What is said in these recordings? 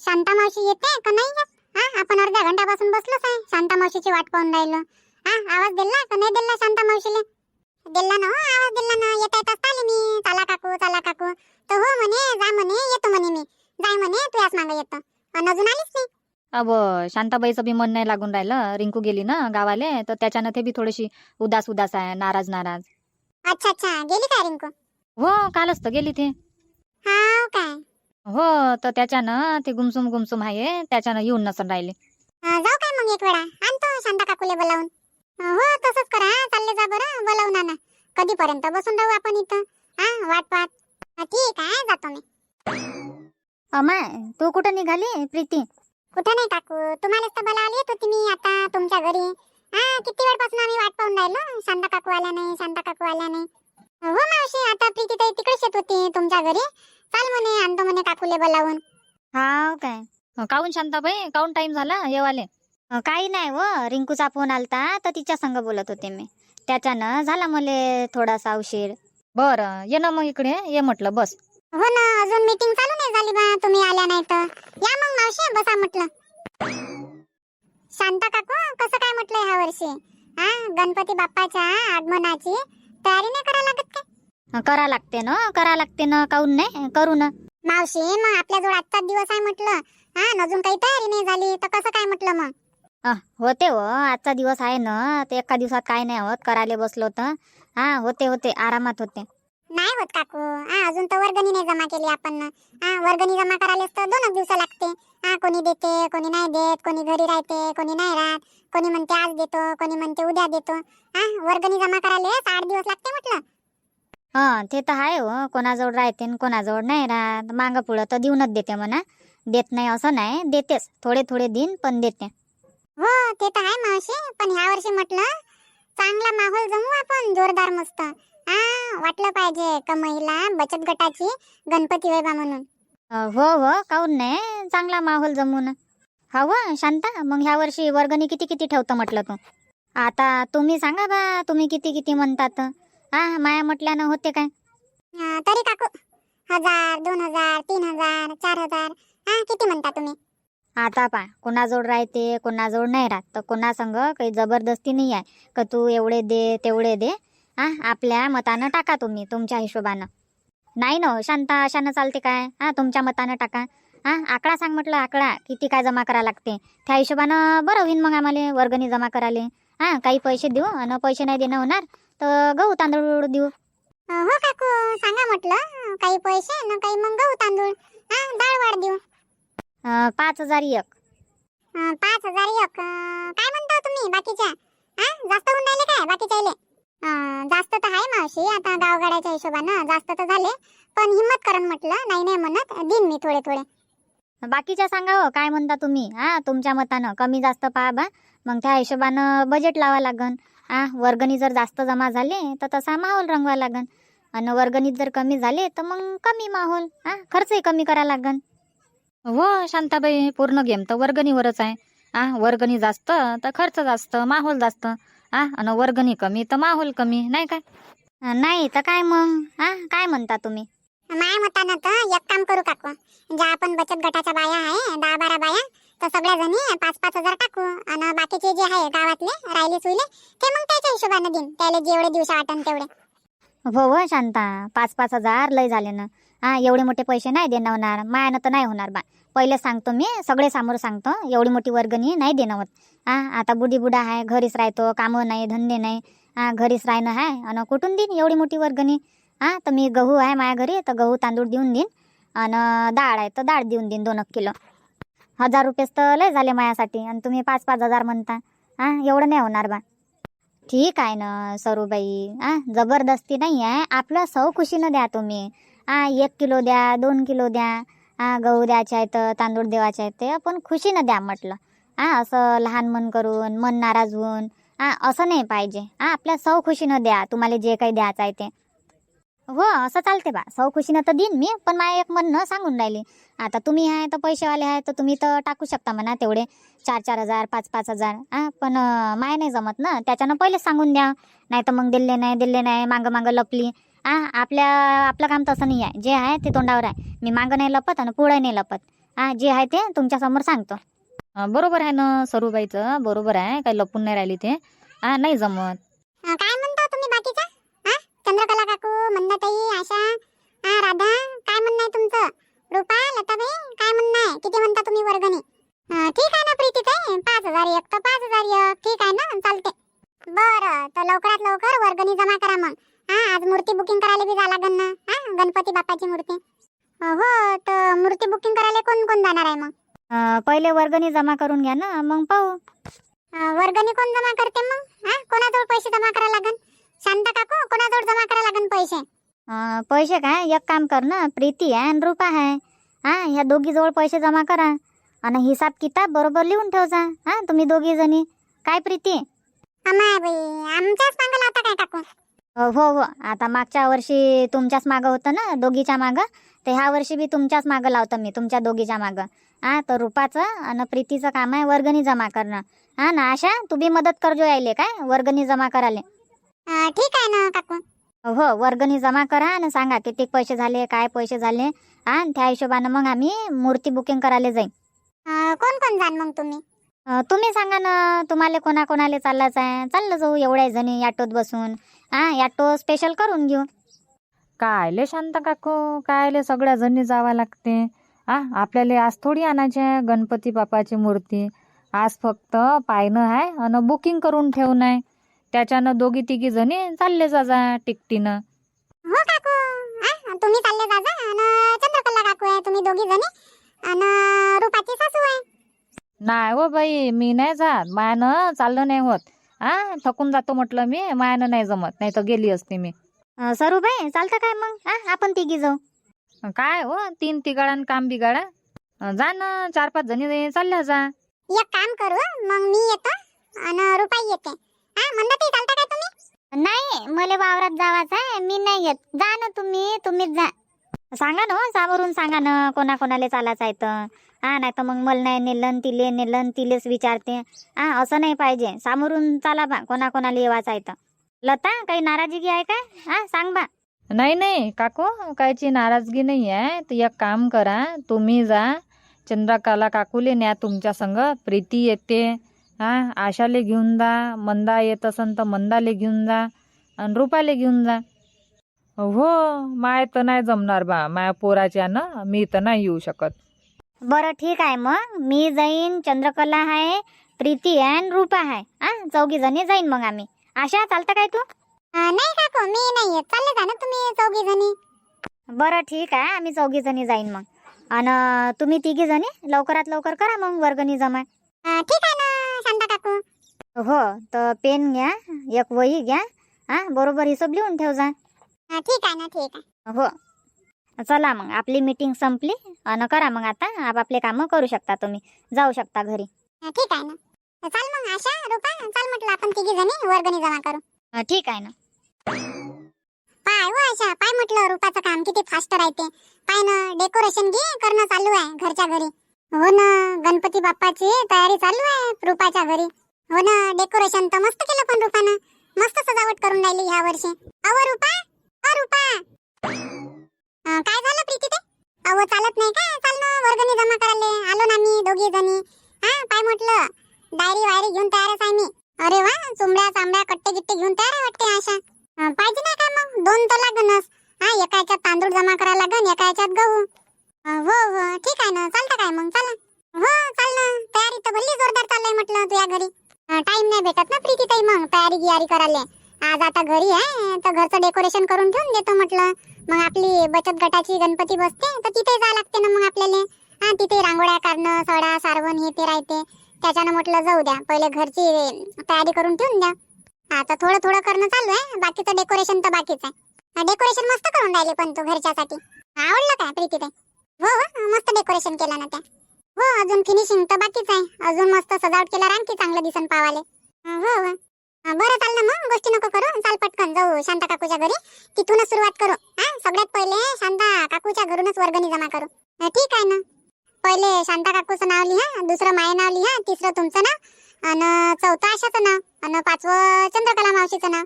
शांता मावशी येते का नाही? येत हा आपण अर्ध्या घंट्यापासून बसलोच आहे. शांता मावशीची वाट पाहून राहिलो. हा आवाज दिला का नाही दिला शांता मावशीले? दिला ना हो आवाज दिला ना. येता येताच आले मी. चला काकू चला काकू. तर हो म्हणे जा म्हणे येतो म्हणे मी. जाय म्हणे तू याच मागं येतो. आणि अजून आलीच नाही. अब शांताबाईचं बी मन नाही लागून राहिलं. रिंकू गेली ना गावाले तर त्याच्यानं ते बी थोडीशी उदास उदास आहे नाराज नाराज. अच्छा अच्छा. गेली काय रिंकू? हो कालच तर गेली ते. हाव काय. हो तर त्याच्यानं ते गुमसुम गुमसुम आहे त्याच्यानं येऊन नसन राहिले. अं, जाऊ काय मग एक वेळा. आणतो शांता काकूले बोलावून. अं, हो तसंच करा चालले जा बरं बोलावून आणा. कधीपर्यंत? बसून राहू आपण इथं. हा वाट पाहत. हा, ठीक आहे जातो मी. अमाय तू कुठं निघाली प्रीती? कुठं नाही काकू. तुम्हालाच तर बोलावली येत होती मी आता तुमच्या घरी. हा किती वेळपासून आम्ही वाट पाहून राहिलो? शांता काकू आल्या नाही शांता काकू आल्या नाही. हो मावशी आता प्रीती ताई तिकडेच येत होती तुमच्या घरी. चाल म्हणे आणतो म्हणे काकूले बोलावून. हाव काय? अं, काहून शांताबाई? काहून टाइम झाला? येवाले अ, काही नाही व रिंकूचा फोन आलता तर तिच्या संग बोलत होते मी. त्याच्यानं झाला मले थोडासा उशीर. बरं ये ना मग इकडे ये म्हटलं बस. हो ना अजून मीटिंग चालू नाही झाली बा तुम्ही आल्या नाही तर. या मग मावशी बसा म्हटलं. शांता काकू कसं काय म्हटलंय ह्या वर्षी? हा गणपती बाप्पाच्या आगमनाची? तयारी नाही करा लागत. काय करा लागते ना करा लागते ना काहून नाही? करू ना. मावशी मग आपल्याजवळ आजचाच दिवस आहे म्हटलं. हा अजून काही तयारी नाही झाली तर कसं काय म्हटलं मग? होते हो आजचा दिवस आहे ना ते एका दिवसात काय नाही होत करायला बसलो तर. हा होते होते आरामात होते. नाही होत काकू. हा अजून तर वर्गणी नाही जमा केली आपण. हा वर्गणी जमा करायला तर दोनच दिवस लागते. हा कोणी देते कोणी नाही देत कोणी घरी राहते कोणी नाही राहत. कोणी म्हणते आज देतो कोणी म्हणते उद्या देतो. हा वर्गणी जमा करायला आठ दिवस लागते म्हटलं. हा ते तर आहे हो. कोणाजवळ राहते न कोणाजवळ नाही राहत. मागं पुढं तर देऊनच देते म्हणा. देत नाही असं नाही. देतेच. थोडे थोडे दिन पण देते. हो ते तर आहे मावशी. पण ह्या वर्षी म्हटलं चांगला माहोल जमू आपण. जोरदार मस्त. हा वाटलं पाहिजे का महिला बचत गटाची गणपती वैभा म्हणून. अ, हो हो. काहून नाही. चांगला माहोल जमून हा शांता मग ह्या वर्षी वर्गणी किती किती ठेवतं म्हटलं तू? आता तुम्ही सांगा बा तुम्ही किती किती म्हणतात? हा माया म्हटल्यानं होते काय? हा, तरी काकू. हजार दोन हजार तीन हजार चार हजार. हा किती म्हणता तुम्ही? आता पा कोणाजवळ राहते कोणाजवळ नाही राहत. तर कोणासंग काही जबरदस्ती नाही आहे. का तू एवढे दे तेवढे दे. हा आपल्या मतानं टाका तुम्ही तुमच्या हिशोबानं. नाही ना हो, शांता अशानं चालते काय? हा तुमच्या मतानं टाका. हा आकडा सांग म्हटलं आकडा. किती काय जमा करा लागते. त्या हिशोबानं बरं होईन मग आम्हाला वर्गणी जमा करायला. हा काही पैसे देऊ आणि पैसे नाही देणं होणार तर गहू तांदूळ देऊ. हो काकू सांगा म्हटलं. काही पैसे ना काही मग गहू तांदूळ. हा डाळ वाढ देऊ. पाच हजार एक. पाच हजार एक. काय म्हणता तुम्ही बाकीच्या? हा जास्त होऊन राहिले काय बाकीच्या जास्त तर आहे मावशी आता गावगाड्याच्या हिशोबानं जास्त तर झाले. पण हिंमत करण म्हटलं नाही नाही म्हणत देईन मी थोडे थोडे. बाकीच्या सांगा हो काय म्हणता तुम्ही? हा तुमच्या मतानं. कमी जास्त पहा बा. मग त्या हिशोबानं बजेट लावा लागन. हा वर्गणी जर जास्त जमा झाले तर तसा माहोल रंगवा लागन. आणि वर्गणीत जर कमी झाले तर मग कमी माहोल. हा खर्चही कमी करा लागन. हो शांताबाई पूर्ण गेम तर वर्गणीवरच आहे. आ वर्गणी जास्त तर खर्च जास्त माहोल जास्त. आ आणि वर्गणी कमी तर माहोल कमी नाही काय अं, नाही तर काय मग? हा काय म्हणता तुम्ही? माया मतानं तर एक काम करू काकू. ज्या आपण बचत गटाच्या बाया आहे दहा बारा बाया तर सगळ्या जणी पाच पाच हजार टाकू आणि बाकीचे जे आहे गावातले राहिले सुईले ते मग त्याच्या हिशोबानं देईन त्याला जेवढे दिवस वाटन तेवढे हो व शांता. पाच पाच हजार लय झाले ना. हा एवढे मोठे पैसे नाही देणं होणार मायानं तर नाही होणार बा. पहिले सांगतो मी सगळे समोर सांगतो. एवढी मोठी वर्गणी नाही देणं होत हा आता बुडी बुडा आहे घरीच राहतो कामं नाही धंदे नाही. हा घरीच राहणं आहे आणि कुठून देईन एवढी मोठी वर्गणी? हा तर मी गहू आहे माझ्या घरी तर गहू तांदूळ देऊन देईन. आणि डाळ आहे तर डाळ देऊन देईन दोन एक किलो. हजार रुपयेच तर लय झाले माझ्यासाठी आणि तुम्ही पाच पाच हजार म्हणता. हा एवढं नाही होणार बा. ठीक आहे ना सरूबाई. आ जबरदस्ती नाही आहे. आपलं सौ खुशीनं द्या तुम्ही. आ एक किलो द्या दोन किलो द्या. आ गहू द्यायचे आहेत तांदूळ देवाचे आहेत ते आपण खुशीनं द्या म्हटलं. आ असं लहान मन करून मन नाराज होऊन. आ असं नाही पाहिजे. आ आपल्या सौ खुशीनं द्या. तुम्हाला जे काही द्यायचं आहे ते. हो असं चालते बा. सौ खुशीनं तर देईन मी पण माझ्या एक म्हणणं सांगून राहिली. आता तुम्ही आहे तर पैसेवाले आहे तर तुम्ही तर टाकू शकता म्हणा तेवढे. चार चार हजार पाच पाच हजार. हा पण माय नाही जमत ना. त्याच्यानं पहिलेच सांगून द्या. नाही तर मग दिले नाही दिले नाही मागं मागं लपली. हा आपल्या आपलं काम तसं नाही आहे. जे आहे ते तोंडावर आहे. मी मागं नाही लपत आणि पुढे नाही लपत. हा जे आहे ते तुमच्यासमोर सांगतो. बरोबर आहे ना सरूबाईचं. बरोबर आहे. काही लपून नाही राहिली ते. हा नाही जमत. काय मंदाताई आशा. हा राधा काय म्हणणं आहे तुमचं? रुपा लताबाई काय म्हणणं आहे? किती म्हणता तुम्ही वर्गणी? ठीक आहे ना प्रीती ताई? पाच हजार एक तर पाच हजार एक. ठीक आहे ना चालते. बरं तर लवकरात लवकर वर्गणी जमा करा मग. हा आज मूर्ती बुकिंग करायला बी जा लागन ना. हा गणपती बाप्पाची मूर्ती. हो तर मूर्ती बुकिंग करायला कोण कोण जाणार आहे मग? अं, पहिले वर्गणी जमा करून घ्या ना मग पाहू. अं, वर्गणी कोण जमा करते मग? हा कोणाजवळ पैसे जमा करा लागन? शांता काकू कोणाजवळ जमा करा लागन पैसे? अं, पैसे काय? एक काम कर ना प्रीती आहे आणि रुपा आहे. हा ह्या दोघीजवळ पैसे जमा करा आणि हिसाब किताब बरोबर लिहून ठेवजा. हा तुम्ही दोघी जणी. काय प्रीती? अमाय बाई आमच्याच मागं लावता काय काकू? अ, हो हो. आता मागच्या वर्षी तुमच्याच मागं होतं ना दोघीच्या मागं? तर ह्या वर्षी बी तुमच्याच मागं लावतं मी तुमच्या दोघीच्या मागं. हा तर रुपाचं आणि प्रीतीचं काम आहे वर्गणी जमा करणं. हा ना आशा? तू बी मदत करजो यायले काय? वर्गणी जमा करायला. अं, ठीक आहे ना काकू. हो वर्गणी जमा करा आणि सांगा किती पैसे झाले काय पैसे झाले. हा आणि त्या हिशोबानं मग आम्ही मूर्ती बुकिंग करायला जाईन. कोण कोण जाण मग तुम्ही? अ, तुम्ही सांगा ना तुम्हाला कोणा कोणाला चाललाच आहे? चाललं जाऊ एवढ्या जणी ऑटोत बसून. हा ऑटो स्पेशल करून घेऊ. कायले शांत काकू कायले सगळ्या जणी जावं लागते. आ आपल्याला आज थोडी आणायची आहे गणपती बापाची मूर्ती. आज फक्त पायनं आहे आणि बुकिंग करून ठेवून आहे. त्याच्यानं दोघी तिघी जणी चालले जा जा टिकटीनं. हो काकू. हा तुम्ही चालले जा जा आणि चंद्रकला काकू आहे तुम्ही दोघी जणी. आणि रुपाची सासू आहे. नाही हो बाई मी नाही जात. मायानं चाललं नाही होत. आ थकून जातो म्हटलं मी मायानं नाही जमत. नाही तर गेली असते मी. अ, सरूबाई चालतं काय मग? हा आपण तिघी जाऊ. काय हो तीन तिघाळा काम बिगाडा अं, जा ना चार पाच जणी चालल्या जा. एक काम करू मग मी येतो. आणि रुपाई येते. हा म्हणलं ते चालता काय तुम्ही? नाही मला वावरात जावाचं आहे मी नाही येत. जा ना तुम्ही तुम्हीच जा. सांगा ना हो, सामोरून सांगा ना कोणा कोणाला चालायचं आहे तर. हा नाही तर मग मला नाही नेलन तिले नेलन तिलेच विचारते. हा असं नाही पाहिजे. सामोरून चाला बा कोणा कोणाला येवायचं आहे तर. लता काही नाराजगी आहे काय? हा सांग बा. नाही नाही काकू कायची नाराजगी नाही आहे. तर एक काम करा तुम्ही जा. चंद्रकला काकूले न्या तुमच्या संग. प्रीती येते. हा आशाले घेऊन जा मंदा येत असन तर मंदाले घेऊन जा आणि रुपाले घेऊन जा. हो माय तर नाही जमणार बा माया पोराच्या ना मी तर नाही येऊ शकत. बरं ठीक आहे मग मी जाईन चंद्रकला आहे प्रीती आहे आणि रुपा आहे हा चौघी जणी जाईन मग आम्ही. आशा चालतं काय तू? अं, नाही काकू मी नाही येत. चालले जा ना तुम्ही चौघी जणी. बरं ठीक आहे आम्ही चौघी जणी जाईन मग. आणि तुम्ही तिघी जणी लवकरात लवकर करा मग वर्गणी जमा. अं, ठीक आहे. हो तर पेन घ्या एक वही घ्या हा बरोबर हिशोब लिहून ठेव जा. ठीक आहे ना ठीक आहे. हो. चला मग आपली मीटिंग संपली. आणि करा मग आता आपापले कामं करू शकता तुम्ही. जाऊ शकता घरी. ठीक आहे ना. चाल मग आशा रुपा चाल म्हटलं आपण तिघी जणी वर्गणी जमा करू. अं, ठीक आहे ना. पाय हो आशा पाय म्हटलं रुपाचं काम किती फास्ट राहते. पाय ना डेकोरेशन घे करणं चालू आहे घरच्या घरी. हो ना गणपती बाप्पाची तयारी चालू आहे रुपाच्या घरी. हो ना डेकोरेशन तर मस्त केलं पण रुपानं. मस्त सजावट करून राहिली ह्या वर्षी. अव रुपा! अ रुपा! घरी आहे तर घरचं डेकोरेशन करून ठेवून देतो म्हटलं. मग आपली बचत गटाची गणपती बसते तर तिथे जावं लागते ना मग आपल्याला. हा तिथे रांगोळ्या काढणं सडा सारवण हे ते राहते. त्याच्यानं म्हटलं जाऊ द्या पहिले घरची तयारी करून ठेवून द्या. आता थोडं थोडं करणं चालू आहे बाकीचं डेकोरेशन तर बाकीच आहे. डेकोरेशन मस्त करून राहिले पण तू घरच्यासाठी. आवडलं काय प्रीती ते हो हो मस्त डेकोरेशन केलं ना त्या. हो अजून फिनिशिंग तर बाकीच आहे. अजून मस्त सजावट केल्यावर आणखी चांगलं दिसन पावाले. हो हो. बरं चाल ना मग. गोष्टी नको करू. चाल पटकन. जाऊ शांता काकूच्या घरी. तिथूनच सुरुवात करू. हा सगळ्यात पहिले शांता काकूच्या घरूनच वर्गणी जमा करू. ठीक आहे ना. पहिले शांता काकूचं नाव लिहा दुसरं माय नाव लिहा तिसरं तुमचं नाव आणि चौथं आशाचं नाव आणि पाचवं चंद्रकला मावशीचं नाव.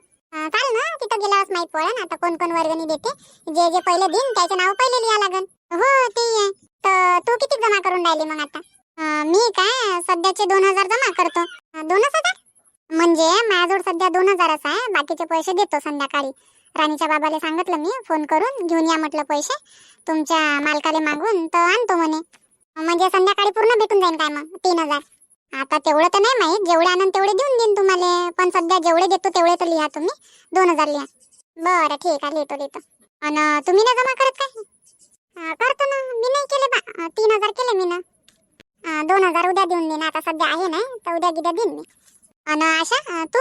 चाल ना. तिथं गेल्यावर माहीत पडेल आता कोण कोण वर्गणी देते? जे जे पहिले दिन त्याचे नाव पहिले लिहा लागन. हो ते आहे. तर तू किती जमा करून राहिली मग आता? मी काय? सध्याचे दोन हजार जमा करतो. दोनच हजार? म्हणजे माझ्याजवळ सध्या दोन हजारच आहे. बाकीचे पैसे देतो संध्याकाळी. राणीच्या बाबाला सांगितलं मी फोन करून घेऊन या म्हटलं पैसे. तुमच्या मालकाला मागून तर आणतो म्हणे. म्हणजे संध्याकाळी पूर्ण भेटून जाईल काय मग? तीन हजार. आता तेवढं तर नाही माहीत. जेवढे आणून तेवढे देऊन देईन तुम्हाला. पण सध्या जेवढे देतो तेवढे तर लिहा तुम्ही. दोन हजार लिहा. बरं ठीक आहे. लिहितो लिहितो. आणि तुम्ही ना जमा करत काय? करतो ना. मी नाही केले बा. तीन हजार केले मी ना. दोन हजार उद्या देऊन देईन. आता सध्या आहे नाही तर उद्या गिद्या देईन मी. आणि आशा तू?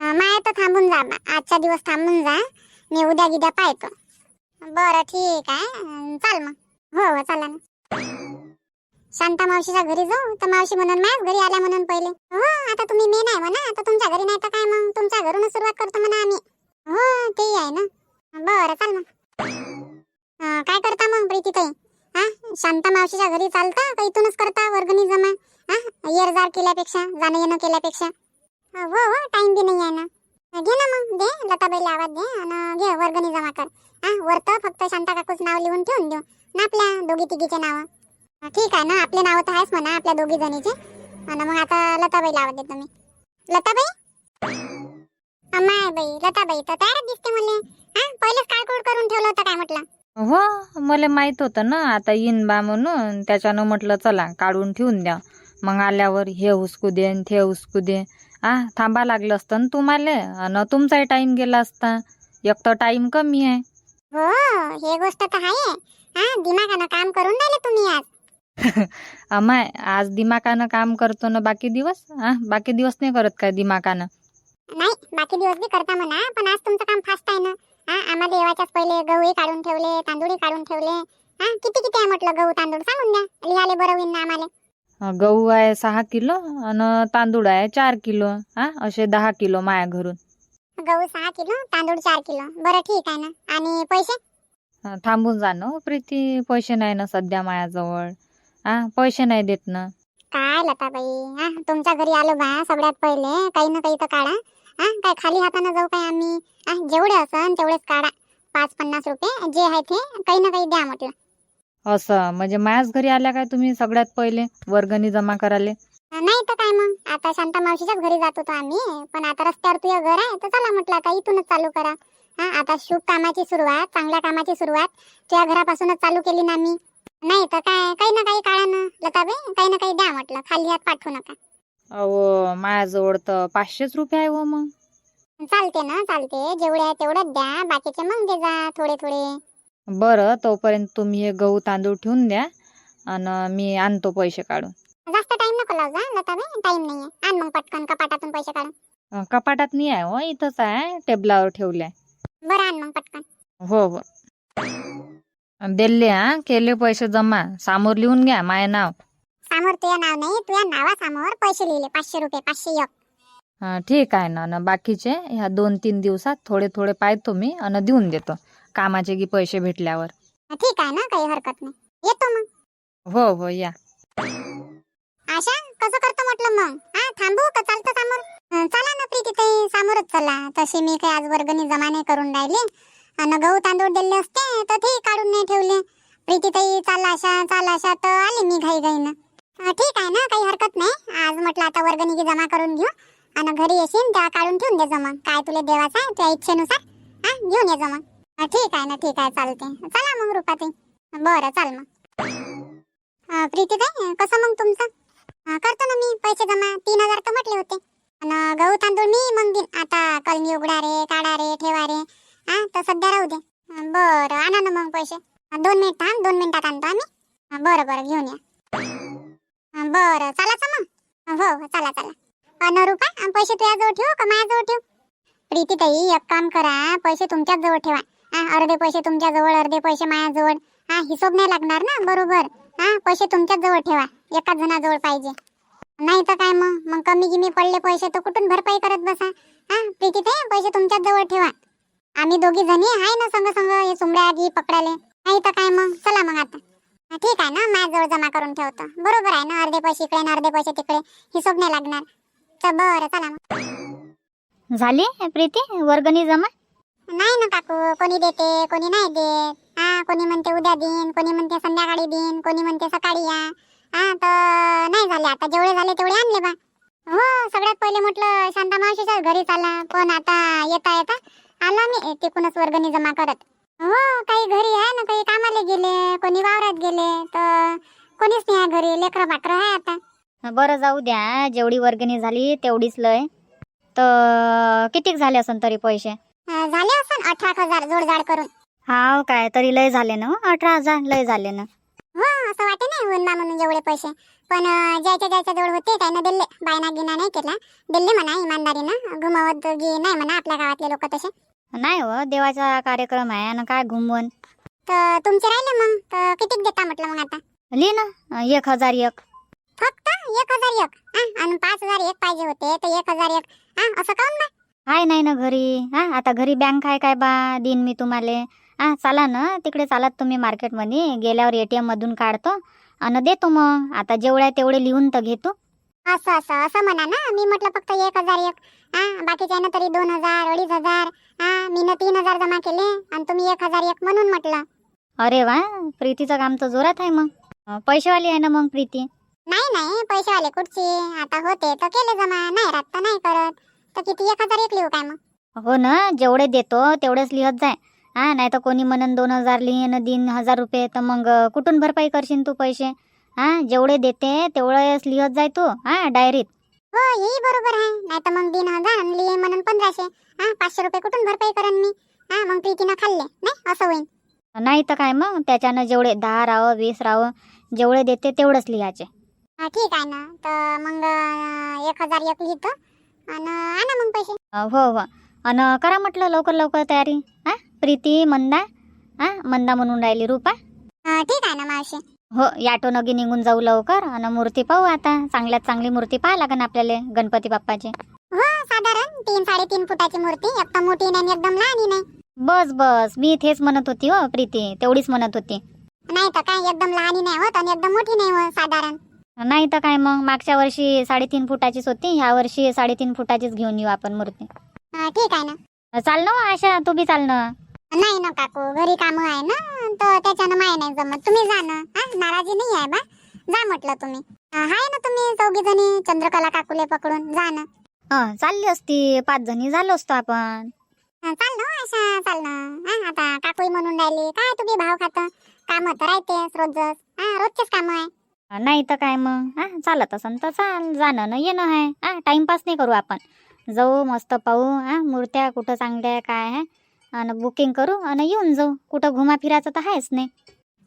माया तर थांबून जा बा. आजचा दिवस थांबून जा. मी उद्या गिद्या पाहतो. बरं ठीक आहे. चाल मग. हो हो चला ना. शांता मावशीच्या घरी जाऊ? तर मावशी म्हणून माझ्याच घरी आल्या म्हणून पहिले. हो आता तुम्ही मी नाही म्हणा. आता तुमच्या घरी नाही तर काय मग? तुमच्या घरूनच सुरुवात करतो म्हणा आम्ही. हो ते आहे ना. बरं चाल मग. काय करता मग प्रीती ताई? हा शांता मावशीच्या घरी चालता का इथूनच करता वर्गणी जमा हा येर जार केल्यापेक्षा जाणं येणं केल्यापेक्षा? हो हो टाइम बी नाही आहे ना. घे ना मग दे लताबाईला आवाज दे आणि घे वर्गणी जमा कर. हा वरतं फक्त शांता काकूच नाव लिहून ठेवून देऊ. ना आपल्या दोघी तिघीचे नाव. ठीक आहे ना आपले नाव तर आहेच म्हणा आपल्या दोघी जणीचे. आणि मग आता लताबाईला आवाज देतो मी. लताबाई? अम्माय बाई लताबाई तर तयारच दिसते मला हा पहिलेच काळकूळ करून ठेवलं होतं काय म्हटलं? हो मला माहीत होतं ना आता येईन बा म्हणून. त्याच्यानं म्हटलं चला काढून ठेवून द्या. मग आल्यावर हे हुसकू दे न ते हुसकू दे. आ थांबा लागलं असतं ना तुम्हाला? आणि तुमचाही टाइम गेला असता. एक तर टाइम कमी आहे. हो हे गोष्ट तर आहे. हा दिमागानं काम करून राहिले तुम्ही आज. अमाय आज दिमाकानं काम करतो ना बाकी दिवस? आ बाकी दिवस नाही करत काय दिमाकानं नाही बाकी दिवस बी करता म्हणा पण आज तुमचं काम फास्ट आहे ना. हा आम्हाला येवाच्याच पहिले गहूही काढून ठेवले तांदूळही काढून ठेवले. हा किती किती आहे म्हटलं गहू तांदूळ? सांगून द्या. लिहाले बरं होईन ना आम्हाला. गहू आहे सहा किलो आणि तांदूळ आहे चार किलो हा? असे दहा किलो माया घरून. गहू सहा किलो तांदूळ चार किलो. बरं ठीक आहे ना? आणि पैसे? थांबून जा ना हो प्रीती. पैसे नाही ना सध्या मायाजवळ. हा पैसे नाही देत ना. काय लताबाई? हा तुमच्या घरी आलो बा सगळ्यात पहिले. काही ना काही तर काढा. हा काय खाली हाताने जाऊ काय आम्ही? हा जेवढे असन तेवढेच काढा. पाच पन्नास रुपये जे आहे ते काही ना काही द्या म्हटलं. असं. म्हणजे मायाच घरी आल्या काय तुम्ही सगळ्यात पहिले? वर्गणी जमा करायला. नाही तर काय मग? आता शांता मावशीच्याच घरी जात होतो आम्ही. पण आता रस्त्यावर तुझं घर आहे तर चला म्हटलं आता इथूनच चालू करा. हा आता शुभ कामाची सुरुवात चांगल्या कामाची सुरुवात. तुझ्या घरापासूनच चालू केली ना मी. नाही तर काय काही ना काही काढा ना लताबाई काही ना काही द्या म्हटलं. खाली हात पाठवू नका. अहो मायाजवळ तर पाचशेच रुपये आहे हो मग. चालते ना चालते. जेवढे आहे तेवढंच द्या. बाकीचे मग दे जा थोडे थोडे. बरं तोपर्यंत तुम्ही हे गहू तांदूळ ठेवून द्या आणि मी आणतो पैसे काढून. जास्त टाइम नको लावू जा लताबाई. टाइम नाहीये. आण मग पटकन कपाटातून पैसे काढून. अं, कपाटात नाही आहे हो इथंच आहे टेबलावर ठेवले बरं आण मग पटकन. हो हो. दिले हा. केले पैसे जमा. समोर लिहून घ्या माय नाव. समोर तुझं नाव नाही तुझ्या नावासमोर पैसे लिहिले पाचशे रुपये पाचशे एक. हा, ठीक आहे ना बाकीचे ह्या दोन तीन दिवसात थोडे थोडे पाहतो मी आणि देऊन देतो. कामाचे की पैसे भेटल्यावर. ठीक आहे ना काही हरकत नाही. येतो मग. हो हो या. आशा कसं करतो म्हटलं मग? हा थांबू का? चालतं समोर? अं, चला ना प्रीती ताई समोरच चला. तशी मी काही आज वर्गणी जमा नाही करून राहिले. आणि गहू तांदूळ दिले असते तर ते काढून नाही ठेवले. प्रीती ताई चाल आशा चाल आशा तर आले मी घाई घाईनं अं, ठीक आहे ना काही हरकत नाही. आज म्हटलं आता वर्गणी की जमा करून घेऊ. आणि घरी येशील तेव्हा काढून ठेवून दे जमा. काय तुला देवाचं आहे तुझ्या इच्छेनुसार. हा घेऊन ये जमा. ठीक आहे ना ठीक आहे चालते. चला मग रुपाते बरं चाल मग. प्रीती ताई कसं मग तुमचं? करतो ना मी पैसे जमा. तीन हजार तर म्हटले होते. आणि गहू तांदूळ मी मग देईन. आता कलमी उघडा रे काढा रे ठेवा रे हा तर सध्या राहू दे. बरं आणा ना मग पैसे. दोन मिनिट थांब दोन मिनिटात आणतो आम्ही. बरं बरं घेऊन या. बरं चालायचं मग. हो हो चला चला. अन रुपा पैसे तुझ्याजवळ ठेवू का? माझ्याजवळ ठेवू? प्रीती ताई एक काम करा पैसे तुमच्याच जवळ ठेवा. हा अर्धे पैसे तुमच्या जवळ अर्धे पैसे माझ्याजवळ. हा हिशोब नाही लागणार ना बरोबर. हा पैसे तुमच्याच जवळ ठेवा. एकाच जणाजवळ पाहिजे. नाही तर काय मग? मग कमी गिमी पडले पैसे तर कुठून भरपाई करत बसा? हा प्रीती ते पैसे तुमच्याच जवळ ठेवा. आम्ही दोघी जणी आहे ना संग संग हे सुमड्या आधी पकडाले. नाही तर काय मग? चला मग आता. ठीक आहे ना माझ्याजवळ जमा करून ठेवतो. बरोबर आहे ना अर्धे पैसे इकडे ना अर्धे पैसे तिकडे. हिशोब नाही लागणार. तर बरं चला मग. झाली प्रीती? वर्गणी जमा? नाही ना काकू कोणी देते कोणी नाही देत. हा कोणी म्हणते उद्या देईन कोणी म्हणते संध्याकाळी देईन कोणी म्हणते सकाळी या. हा तर नाही झाले आता जेवढे झाले तेवढे आणले बा. हो सगळ्यात पहिले म्हटलं शांता मावशीच्याच घरी चाला पण आता येता येता आला मी तिकूनच वर्गणी जमा करत. हो काही घरी आहे ना काही कामाला गेले कोणी वावरात गेले तर कोणीच नाही आहे घरी लेकरं बाकर आहे आता. बरं जाऊ द्या जेवढी वर्गणी झाली तेवढीच लय. तर कितीक झाले असन तरी पैसे? झाले असन अठरा हजार जोडजाड करून. हाव काय तरी लय झाले ना हो, अठरा हजार लय झाले ना. हो असं वाटे नाही होऊन बा म्हणून एवढे पैसे. पण अं, ज्याच्या ज्याच्या जवळ होते त्यानं दिले. बायना गिना नाही केला दिले म्हणा इमानदारीनं. घुमवत गी नाही म्हणा आपल्या गावातले लोक तसे. नाही हो देवाचा कार्यक्रम आहे आणि काय घुमवून तर तुमचे राहिले मग? तर कितीक देता म्हटलं मग आता? लिह ना एक हजार एक. फक्त एक हजार एक. हा आणि पाच हजार एक पाहिजे होते तर एक हजार एक. हा असं काऊन बा? हाय नाही ना घरी? हा आता घरी बँक आहे काय बा? देईन मी तुम्हाला. हा चाला ना तिकडे चालत तुम्ही मार्केटमध्ये गेल्यावर एटीएम मधून काढतो आणि देतो मग. आता जेवढे आहे तेवढे लिहून तर घेतो. असं असं असं म्हणा ना. मी म्हटलं फक्त एक हजार एक. हा बाकीच्या तरी दोन हजार अडीच हजार. हा मी तीन हजार जमा केले आणि तुम्ही एक हजार एक म्हणून म्हटलं. अरे वा प्रीतीचं काम तर जोरात आहे मग. पैसेवाली आहे ना मग प्रीती? नाही नाही पैसेवाले कुठचे? आता होते तर केले जमा. नाही राहत तर नाही करत. तर किती एक हजार एक लिहू काय मग? हो ना जेवढे देतो तेवढेच लिहत जाय. हा नाही तर कोणी म्हणन दोन हजार लिहिन तीन हजार रुपये तर मग कुठून भरपाई करशील तू पैसे? हा जेवढे देते तेवढेच लिहत जाय तू हा डायरीत. हो हेही बरोबर आहे. नाही तर मग तीन हजार आणि लिहे म्हणून पंधराशे. हा पाचशे रुपये कुठून भरपाई करेन मी? हा मग प्रीतीनं खाल्ले नाही? असं होईल नाही तर काय मग? त्याच्यानं जेवढे दहा राहावं वीस राहावं जेवढे देते तेवढंच लिहायचे. हा, ठीक आहे ना. तर मग अं, एक हजार एक लिहितो. आणि आणा मग पैसे. अं, हो हो. अन करा म्हटलं लवकर लवकर तयारी. हा? प्रीती मंदा. हा? मंदा म्हणून राहिली रूपा. अं, ठीक आहे ना मावशी. हो याटो नगी निघून जाऊ लवकर. आणि मूर्ती पाहू आता. चांगल्यात चांगली मूर्ती पाहा लागन आपल्याला गणपती बाप्पाची. हो साधारण तीन साडेतीन फुटाची मूर्ती. एकदम मोठी नाही आणि एकदम लहान नाही. बस बस. मी तेच म्हणत होती हो प्रीती. तेवढीच म्हणत होती. नाही तर काय एकदम लहान नाही होत आणि एकदम मोठी नाही होत साधारण. नाही तर काय मग? मागच्या वर्षी साडेतीन फुटाचीच होती. ह्या वर्षी साडेतीन फुटाचीच घेऊन येऊ आपण मूर्ती. ठीक आहे ना. चाल ना हो, आशा तू बी चाल ना नाही ना काकू घरी काम आहे ना तर त्याच्यानं माय नाही जमत. तुम्ही जा ना. हा नाराजी नाही आहे बा. जा म्हटलं तुम्ही. अं, हाय ना तुम्ही चौघी जणी चंद्रकला काकूले पकडून. जा ना. हं, चालली असती. पाच जणी झालो असतो आपण. अं, चाल ना हो, आशा चाल ना हा आता काकूही म्हणून राहिली. काय तुम्ही भाव खात? काम तर राहतेच रोजच. हा रोजचेच काम आहे. नाही तर काय मग? हा चालत असन तर चाल जाणं ना येणं आहे हा टाइमपास नाही करू आपण. जाऊ मस्त पाहू. हा मूर्त्या कुठं चांगल्या काय आहे आणि बुकिंग करू आणि येऊन जाऊ. कुठं घुमा फिरायचं तर आहेच नाही.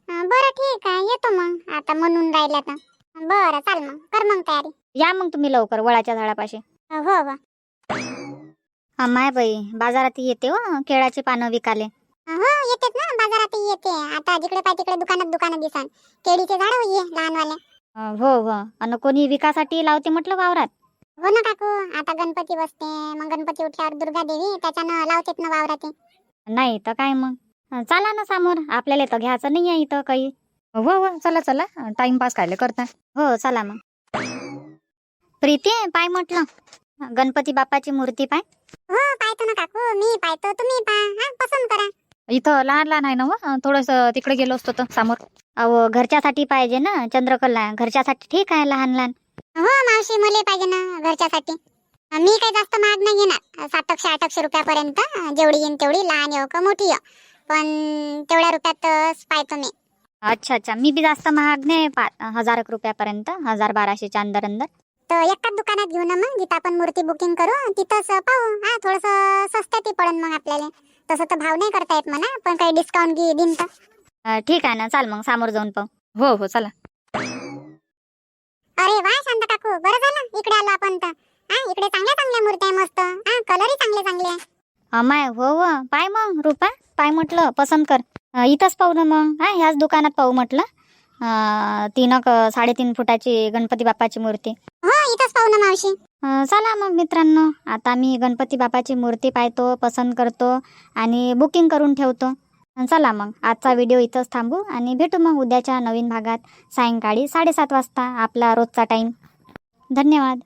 बरं ठीक आहे. येतो मग. आता म्हणून राहिल्या तर. बरं चाल मग. कर मग तयारी. या मग तुम्ही लवकर वळाच्या झाडापाशी. हो हो. माय बाई बाजारात येते हो. केळाची पानं विकाले. हो येतेच ना. बाजारात येते. आता जिकडे पाय तिकडे दुकानात दुकानात दिसान. केळीचे झाड ये लहानवाले अं, हो हो. आणि कोणी विकासाठी लावते म्हटलं वावरात? हो ना काकू. आता गणपती बसते. मग गणपती उठल्यावर दुर्गा देवी त्याच्यानं लावतेत ना वावरात. नाही तर काय मग? अं, चला ना समोर. आपल्याला तर घ्यायचं नाही आहे इथं काही. हो हो. चला चला. टाइमपास कायले करता. हो चला मग. प्रीती पाय म्हटलं. गणपती बाप्पाची मूर्ती पाय. हो पाहतो ना काकू. मी पाहतो. तुम्ही पहा. हा पसंत करा. इथं लहान लहान आहे ना हो थोडस तिकडे गेलो असतो तर समोर. अहो घरच्यासाठी पाहिजे ना चंद्रकला. घरच्यासाठी ठीक आहे लहान लहान. हो मावशी मुले पाहिजे ना घरच्यासाठी. मी काही जास्त महाग नाही घेणार. सातशे आठशे रुपयापर्यंत जेवढी येईन तेवढी लहान येऊ का मोठी येऊ पण तेवढ्या रुपयातच पाहतो मी. अच्छा अच्छा. मी बी जास्त महाग नाही पा हजार एक रुपयापर्यंत हजार बाराशेच्या अंदर अंदर. तर एकाच दुकानात घेऊ ना मग जिथं आपण मूर्ती बुकिंग करू तिथंच पाहू. हा थोडस स्वस्तात पडन मग आपल्याला. तसं तर भाव नाही करता येत म्हणा पण काही डिस्काउंट घे दिन तर. अं, ठीक आहे ना चाल मग समोर जाऊन पाहू. हो हो चला. अरे वा शांत काकू बरं झालं. इकडे आलो आपण तर. हा इकडे चांगल्या चांगल्या मूर्त्या आहे मस्त. हा कलरही चांगले चांगले आहे. अमाय हो हो. पाय मग रुपा. पाय म्हटलं पसंत कर. इथंच पाहू ना मग. हा ह्याच दुकानात पाहू म्हटलं. तीन क साडेतीन फुटाची गणपती बाप्पाची मूर्ती. हो इथंच पाहू ना मावशी. चला मग मित्रांनो आता मी गणपती बाप्पाची मूर्ती पाहतो पसंत करतो आणि बुकिंग करून ठेवतो. चला मग आजचा व्हिडिओ इथंच थांबू आणि भेटू मग उद्याच्या नवीन भागात सायंकाळी साडेसात वाजता आपला रोजचा टाईम धन्यवाद.